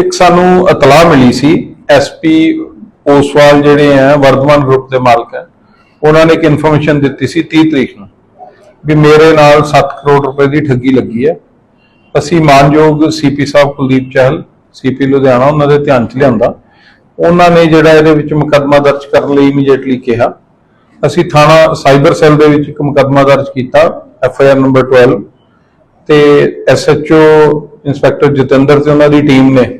ਇੱਕ ਸਾਨੂੰ ਇਤਲਾਹ ਮਿਲੀ ਸੀ ਐਸਪੀ ਓਸਵਾਲ ਜਿਹੜੇ ਆ, ਵਰਧਮਾਨ ਗਰੁੱਪ ਦੇ ਮਾਲਕ ਹੈ ਉਹਨਾਂ ਨੇ ਇੱਕ ਇਨਫੋਰਮੇਸ਼ਨ ਦਿੱਤੀ ਸੀ 30 ਤਰੀਕ ਨੂੰ ਵੀ ਮੇਰੇ ਨਾਲ 7 ਕਰੋੜ ਰੁਪਏ ਦੀ ਠੱਗੀ ਲੱਗੀ ਹੈ। ਅਸੀਂ ਮਾਨਯੋਗ ਸੀਪੀ ਸਾਹਿਬ ਕੁਲਦੀਪ ਚਹਿਲ ਸੀਪੀ ਲੁਧਿਆਣਾ, ਉਹਨਾਂ ਦੇ ਧਿਆਨ 'ਚ ਲਿਆਂਦਾ ਉਹਨਾਂ ਨੇ ਜਿਹੜਾ ਇਹਦੇ ਵਿੱਚ ਮੁਕੱਦਮਾ ਦਰਜ ਕਰਨ ਲਈ ਇਮੀਡੀਏਟਲੀ ਕਿਹਾ। ਅਸੀਂ ਥਾਣਾ ਸਾਈਬਰ ਸੈੱਲ ਦੇ ਵਿੱਚ ਇੱਕ ਮੁਕੱਦਮਾ ਦਰਜ ਕੀਤਾ, ਐਫ ਆਈ ਆਰ ਨੰਬਰ 12 ਤੇ ਓ ਇੰਸਪੈਕਟਰ ਜਤਿੰਦਰ ਤੇ ਉਹਨਾਂ ਦੀ ਟੀਮ ਨੇ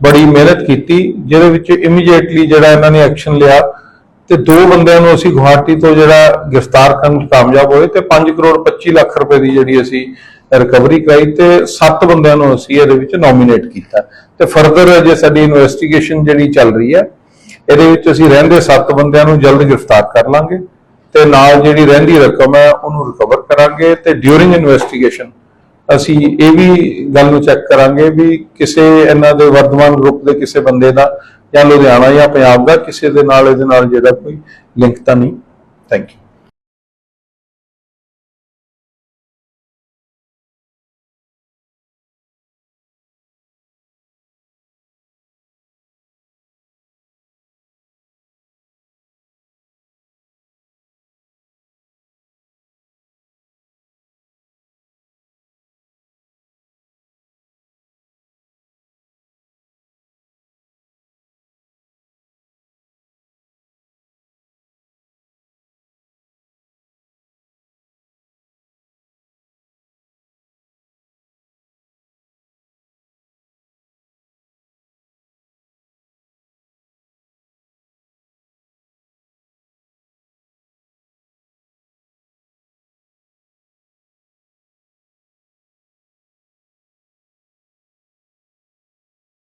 ਬੜੀ ਮਿਹਨਤ ਕੀਤੀ, ਜਿਹਦੇ ਵਿੱਚ ਇਮੀਡੀਏਟਲੀ ਜਿਹੜਾ ਇਹਨਾਂ ਨੇ ਐਕਸ਼ਨ ਲਿਆ ਤੇ ਦੋ ਬੰਦਿਆਂ ਨੂੰ ਅਸੀਂ ਗੁਹਾਟੀ ਤੋਂ ਜਿਹੜਾ ਗ੍ਰਿਫਤਾਰ ਕਰਨ ਕਾਮਯਾਬ ਹੋਏ ਤੇ 5 ਕਰੋੜ 25 ਲੱਖ ਰੁਪਏ ਦੀ ਜਿਹੜੀ ਅਸੀਂ ਰਿਕਵਰੀ ਕਰਾਈ ਤੇ 7 ਬੰਦਿਆਂ ਨੂੰ ਅਸੀਂ ਇਹਦੇ ਵਿੱਚ ਨੋਮੀਨੇਟ ਕੀਤਾ। ਤੇ ਫਰਦਰ ਅਜੇ ਸਾਡੀ ਇਨਵੈਸਟੀਗੇਸ਼ਨ ਜਿਹੜੀ ਚੱਲ ਰਹੀ ਹੈ, ਇਹਦੇ ਵਿੱਚ ਅਸੀਂ ਰਹਿੰਦੇ 7 ਬੰਦਿਆਂ ਨੂੰ ਜਲਦ ਗ੍ਰਿਫਤਾਰ ਕਰ ਲਾਂਗੇ ਤੇ ਨਾਲ ਜਿਹੜੀ ਰਹਿੰਦੀ ਰਕਮ ਹੈ, ਉਹਨੂੰ ਰਿਕਵਰ ਕਰਾਂਗੇ ਤੇ ਡਿਊਰਿੰਗ ਇਨਵੈਸਟੀਗੇਸ਼ਨ ਅਸੀਂ ਇਹ ਵੀ ਗੱਲ ਨੂੰ ਚੈੱਕ ਕਰਾਂਗੇ ਵੀ ਕਿਸੇ ਇਹਨਾਂ ਦੇ ਵਰਧਮਾਨ ਗਰੁੱਪ ਦੇ ਕਿਸੇ ਬੰਦੇ ਦਾ ਜਾਂ ਲੁਧਿਆਣਾ ਜਾਂ ਪੰਜਾਬ ਦਾ ਕਿਸੇ ਦੇ ਨਾਲ ਇਹਦੇ ਨਾਲ ਜਿਹੜਾ ਕੋਈ ਲਿੰਕ ਤਾਂ ਨਹੀਂ। Thank you